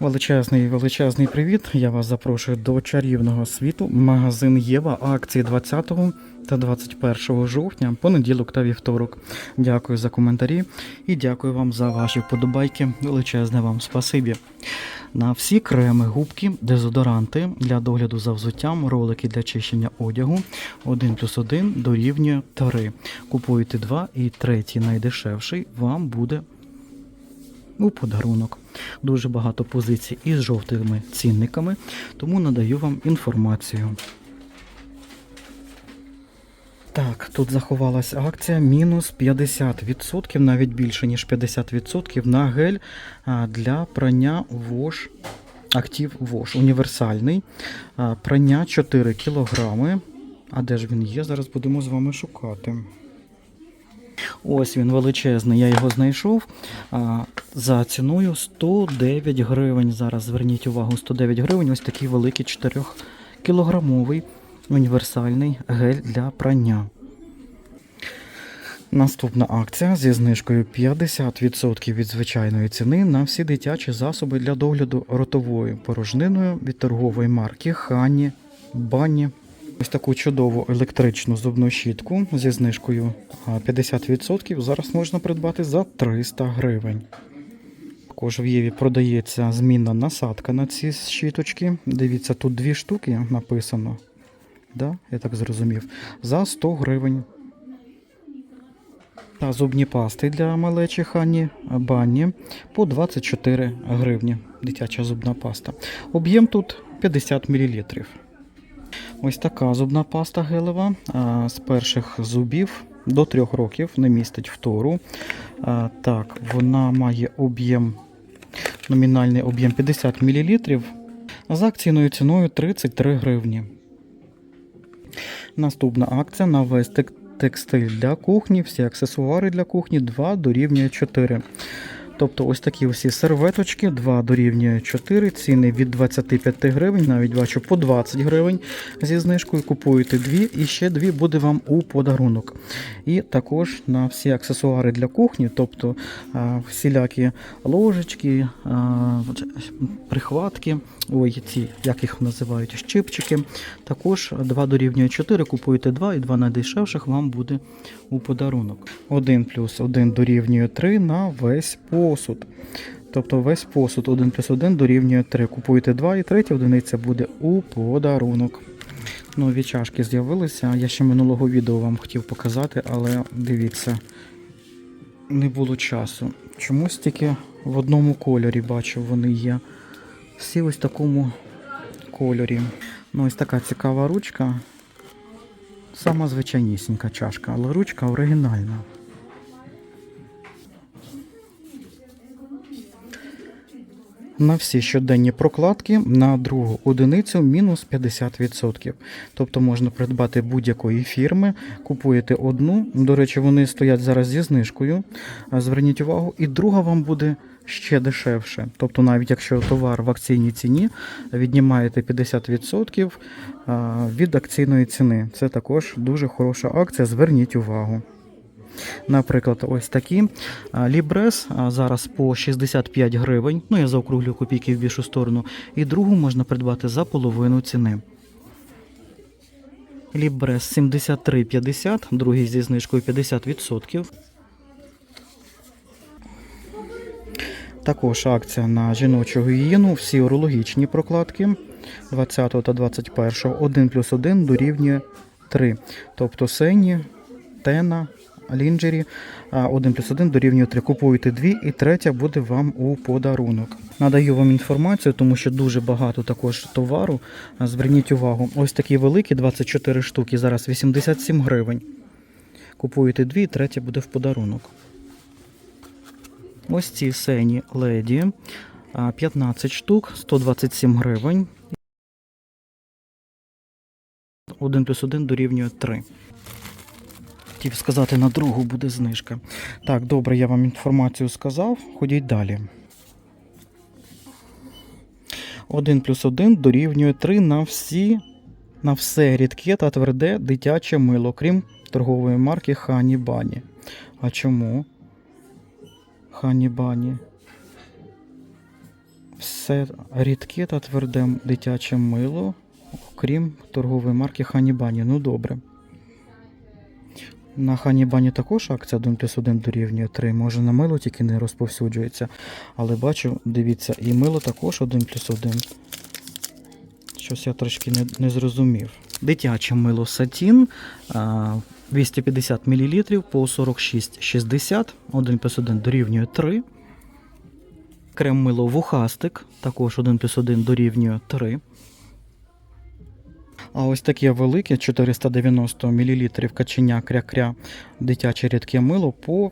Величезний величезний привіт. Я вас запрошую до чарівного світу. Магазин Єва. Акції 20 та 21 жовтня, понеділок та вівторок. Дякую за коментарі і дякую вам за ваші вподобайки. Величезне вам спасибі. На всі креми, губки, дезодоранти для догляду за взуттям, ролики для чищення одягу 1 плюс 1 дорівнює 3. Купуєте 2 і третій найдешевший вам буде у подарунок. Дуже багато позицій із жовтими цінниками, тому надаю вам інформацію. Так, тут заховалась акція мінус 50%, навіть більше, ніж 50% на гель для прання Wash Active Wash універсальний. Прання 4 кілограми. А де ж він є? Зараз будемо з вами шукати. Ось він величезний, я його знайшов за ціною 109 гривень. Зараз зверніть увагу, 109 гривень. Ось такий великий 4-кілограмовий універсальний гель для прання. Наступна акція зі знижкою 50% від звичайної ціни на всі дитячі засоби для догляду ротовою порожниною від торгової марки Хані Бані. Ось таку чудову електричну зубну щітку зі знижкою 50% зараз можна придбати за 300 гривень. Також в Єві продається змінна насадка на ці щіточки. Дивіться, тут дві штуки написано. Да? Я так зрозумів. За 100 гривень. Та зубні пасти для малечі Хані Банні по 24 гривні. Дитяча зубна паста. Об'єм тут 50 мл. Ось така зубна паста гелева з перших зубів до 3 років не містить фтору. Так, вона має об'єм, номінальний об'єм 50 мл. За акційною ціною 33 гривні. Наступна акція на весь текстиль для кухні, всі аксесуари для кухні 2 дорівнює 4. Тобто ось такі усі серветочки, 2 дорівнює 4, ціни від 25 гривень, навіть бачу по 20 гривень зі знижкою. Купуєте дві і ще дві буде вам у подарунок. І також на всі аксесуари для кухні, тобто всілякі ложечки, прихватки, ой, ці, як їх називають, щипчики. Також 2 дорівнює 4, купуєте 2 і 2 найдешевших вам буде у подарунок. 1 плюс 1 дорівнює 3 на весь посуд. Тобто весь посуд 1 плюс 1 дорівнює 3. Купуєте 2 і третя одиниця буде у подарунок. Нові чашки з'явилися. Я ще минулого відео вам хотів показати, але дивіться, не було часу. Чомусь тільки в одному кольорі бачу, вони є. Всі ось в такому кольорі. Ну, ось така цікава ручка. Сама звичайнісінька чашка, але ручка оригінальна. На всі щоденні прокладки на другу одиницю мінус 50%. Тобто можна придбати будь-якої фірми, купуєте одну. До речі, вони стоять зараз зі знижкою. Зверніть увагу, і друга вам буде ще дешевше. Тобто, навіть якщо товар в акційній ціні, віднімаєте 50% від акційної ціни. Це також дуже хороша акція. Зверніть увагу. Наприклад, ось такі Лібрес зараз по 65 гривень. Ну, я заокруглю копійки в більшу сторону. І другу можна придбати за половину ціни. Лібрес 73,50, другий зі знижкою 50%. Також акція на жіночу гігієну, всі урологічні прокладки 20 та 21 1 плюс 1 дорівнює 3. Тобто Сені, Тена, Лінджері 1 плюс 1 дорівнює 3. Купуєте дві і третя буде вам у подарунок. Надаю вам інформацію, тому що дуже багато також товару. Зверніть увагу, ось такі великі 24 штуки, зараз 87 гривень. Купуєте дві, і третя буде в подарунок. Ось ці сені леді. 15 штук, 127 гривень. 1 плюс 1 дорівнює 3. Хотів сказати, на другу буде знижка. Так, добре, я вам інформацію сказав. Ходіть далі. 1 плюс 1 дорівнює 3 на всі, на все рідке та тверде дитяче мило, крім торгової марки Хані Бані. А чому? Хані Бані. Все рідке та тверде дитяче мило, окрім торгової марки Ханібані. Ну добре. На Ханібані також акція 1 плюс 1 дорівнює 3. Може на мило тільки не розповсюджується. Але бачу, дивіться, і мило також 1 плюс 1. Щось я трошки не, не зрозумів. Дитяче мило Сатін 250 мл по 46,60. 1 плюс 1 дорівнює 3. Крем мило вухастик, також 1 плюс 1 дорівнює 3. А ось таке велике 490 мл каченя кря-кря дитяче рідке мило по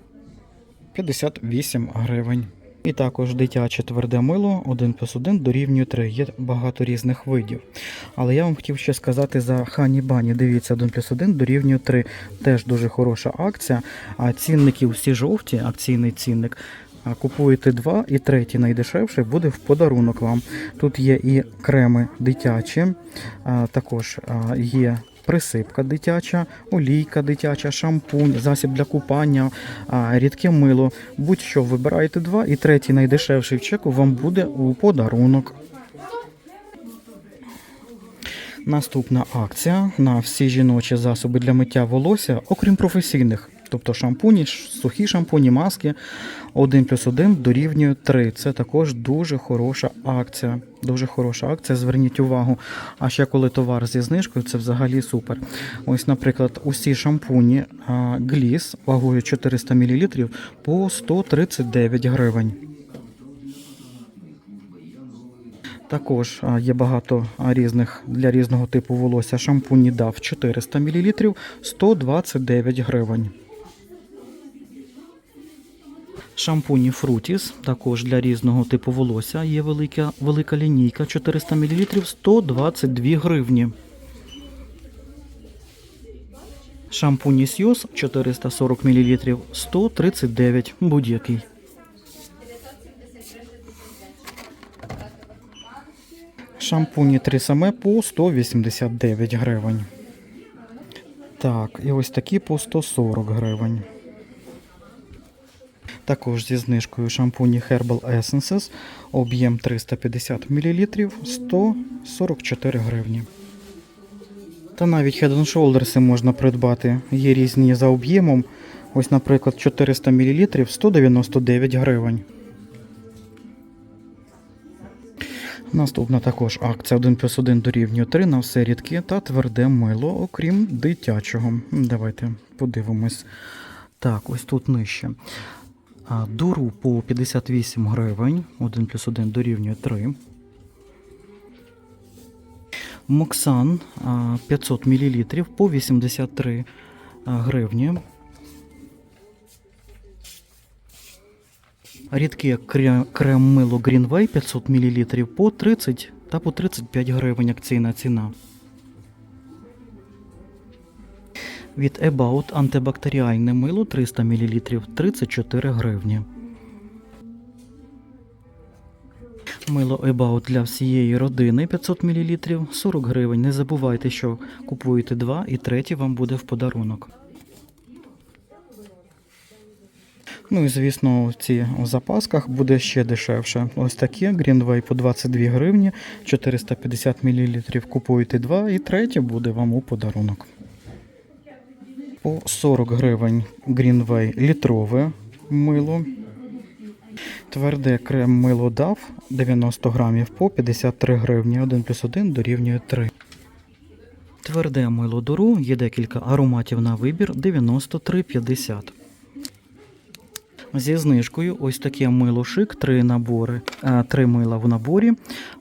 58 гривень. І також дитяче тверде мило 1 плюс 1 дорівнює 3. Є багато різних видів. Але я вам хотів ще сказати за Хані Бані. Дивіться, 1 плюс 1 дорівнює 3. Теж дуже хороша акція. А цінники всі жовті, акційний цінник. Купуєте два і третій найдешевший буде в подарунок вам. Тут є і креми дитячі, також є присипка дитяча, олійка дитяча, шампунь, засіб для купання, рідке мило. Будь-що вибираєте два, і третій найдешевший в чеку вам буде у подарунок. Наступна акція на всі жіночі засоби для миття волосся, окрім професійних. Тобто шампуні, сухі шампуні, маски 1 плюс 1 дорівнює 3. Це також дуже хороша акція. Дуже хороша акція, зверніть увагу. А ще коли товар зі знижкою, це взагалі супер. Ось, наприклад, усі шампуні Гліс вагою 400 мл по 139 гривень. Також є багато різних для різного типу волосся. Шампуні DAF 400 мл 129 гривень. Шампуні Frutis також для різного типу волосся. Є велика, велика лінійка 400 мл 122 гривні. Шампуні Сьюз 440 мл 139 будь-який. Шампуні 3 саме по 189 гривень. Так, і ось такі по 140 гривень. Також зі знижкою шампуні Herbal Essences, об'єм 350 мл 144 гривні. Та навіть Head Shoulders можна придбати. Є різні за об'ємом. Ось, наприклад, 400 мл 199 гривень. Наступна також акція 1 плюс 1 дорівнює 3 на все рідке та тверде мило, окрім дитячого. Давайте подивимось. Так, ось тут нижче. Дуру по 58 гривень. 1 плюс 1 дорівнює 3. Моксан 500 мл по 83 гривні. Рідке крем-мило Greenway 500 мл по 30 та по 35 гривень акційна ціна. Від About антибактеріальне мило 300 мл 34 гривні. Мило About для всієї родини 500 мл 40 гривень. Не забувайте, що купуєте два і третій вам буде в подарунок. Ну і звісно, ці в запасках буде ще дешевше. Ось такі Greenway по 22 гривні, 450 мл. Купуєте два і третє буде вам у подарунок. По 40 гривень Greenway літрове мило. Тверде крем мило DAF 90 грамів по 53 гривні. 1 плюс 1 дорівнює 3. Тверде мило дуру є декілька ароматів на вибір 93,50. Зі знижкою ось таке мило шик, три набори, а, три мила в наборі,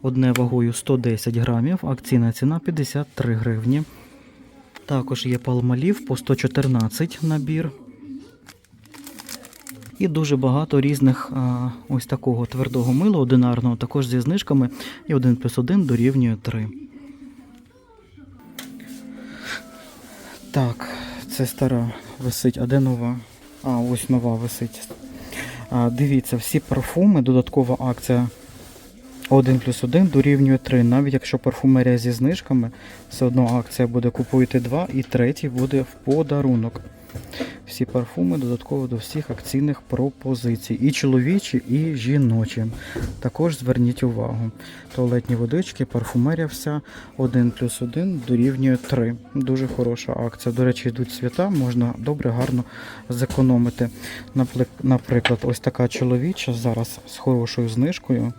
одне вагою 110 грамів, акційна ціна 53 гривні. Також є палмалів по 114 набір. І дуже багато різних а, ось такого твердого мила одинарного, також зі знижками. І 1 плюс 1 дорівнює 3. Так, це стара висить, а де нова? А, ось нова висить. А, дивіться, всі парфуми, додаткова акція 1 плюс 1 дорівнює 3. Навіть якщо парфумерія зі знижками, все одно акція буде купуєте 2 і третій буде в подарунок. Всі парфуми додатково до всіх акційних пропозицій. І чоловічі, і жіночі. Також зверніть увагу. Туалетні водички, парфумерія вся 1 плюс 1 дорівнює 3. Дуже хороша акція. До речі, йдуть свята, можна добре, гарно зекономити. Наприклад, ось така чоловіча зараз з хорошою знижкою.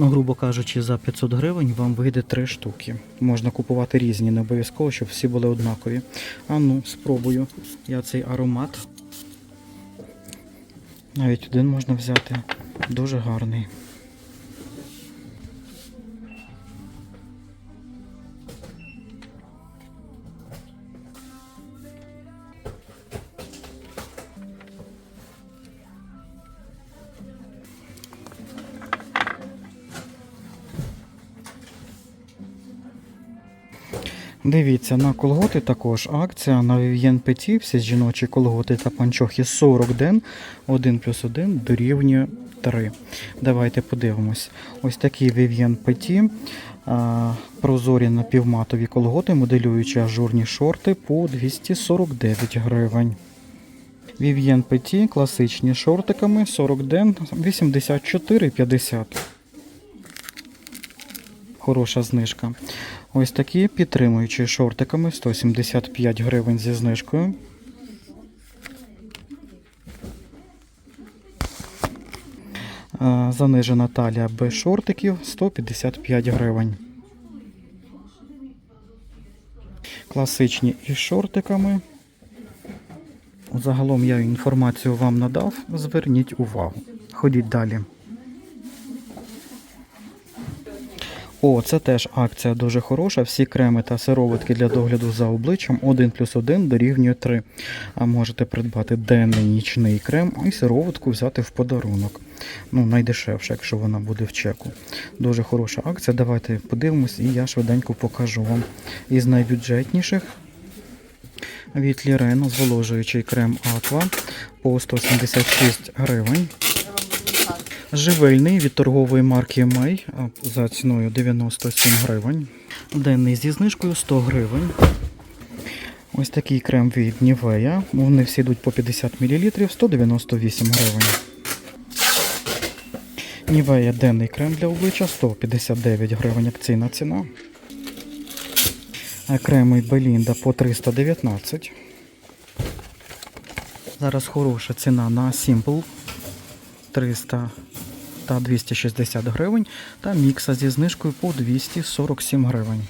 Ну, грубо кажучи, за 500 гривень вам вийде 3 штуки. Можна купувати різні, не обов'язково, щоб всі були однакові. А ну, спробую. Я цей аромат. Навіть один можна взяти. Дуже гарний. Дивіться, на колготи також акція на Vivien Petit, всі жіночі колготи та панчохи 40 ден, 1 плюс 1 дорівнює 3. Давайте подивимось. Ось такі Vivien Petit, прозорі напівматові колготи, моделюючі ажурні шорти по 249 гривень. Vivien Petit, класичні шортиками 40 ден 84,50. Хороша знижка. Ось такі підтримуючі шортиками 175 гривень зі знижкою. Е, Занижена талія без шортиків 155 гривень. Класичні із шортиками. Загалом я інформацію вам надав. Зверніть увагу. Ходіть далі. О, це теж акція дуже хороша. Всі креми та сироватки для догляду за обличчям 1 плюс 1 дорівнює 3. А можете придбати денний нічний крем і сироватку взяти в подарунок. Ну, найдешевше, якщо вона буде в чеку. Дуже хороша акція. Давайте подивимось і я швиденько покажу вам. Із найбюджетніших від Лірено зволожуючий крем Аква по 176 гривень. Живельний від торгової марки Мей за ціною 97 гривень. Денний зі знижкою 100 гривень. Ось такий крем від Нівея. Вони всі йдуть по 50 мл 198 гривень. Нівея денний крем для обличчя 159 гривень акційна ціна. А Белінда по 319. Зараз хороша ціна на Simple 300 та 260 гривень та мікса зі знижкою по 247 гривень.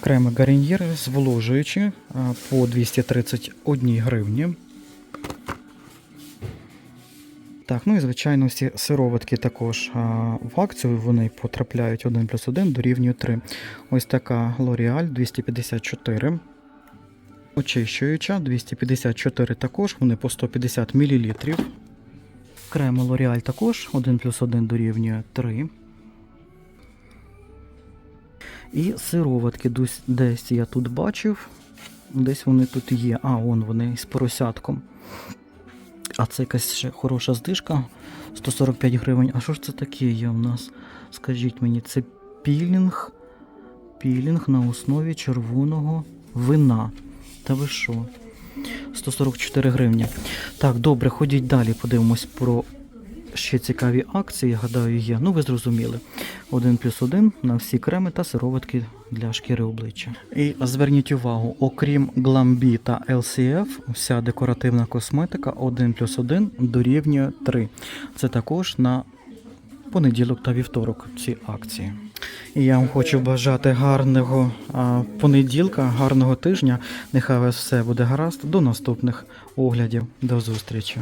Креми Гарньєр зволожуючі по 231 гривні. Так, ну і звичайно всі сироватки також а, в акцію вони потрапляють 1 плюс 1 дорівнює 3. Ось така L'Oreal 254. Очищуюча 254 також, вони по 150 мл. Креми L'Oreal також 1 плюс 1 дорівнює 3. І сироватки десь- я тут бачив. Десь вони тут є. А, вон вони з поросятком. А це якась ще хороша здишка. 145 гривень. А що ж це таке є у нас? Скажіть мені, це пілінг. Пілінг на основі червоного вина. Та ви що? 144 гривні. Так, добре, ходіть далі, подивимось про ще цікаві акції, гадаю, є. Ну, ви зрозуміли. 1 плюс 1 на всі креми та сироватки для шкіри обличчя. І зверніть увагу, окрім Glambi та LCF, вся декоративна косметика 1 плюс 1 дорівнює 3. Це також на понеділок та вівторок ці акції. І я вам хочу бажати гарного понеділка, гарного тижня. Нехай вас все буде гаразд. До наступних оглядів. До зустрічі.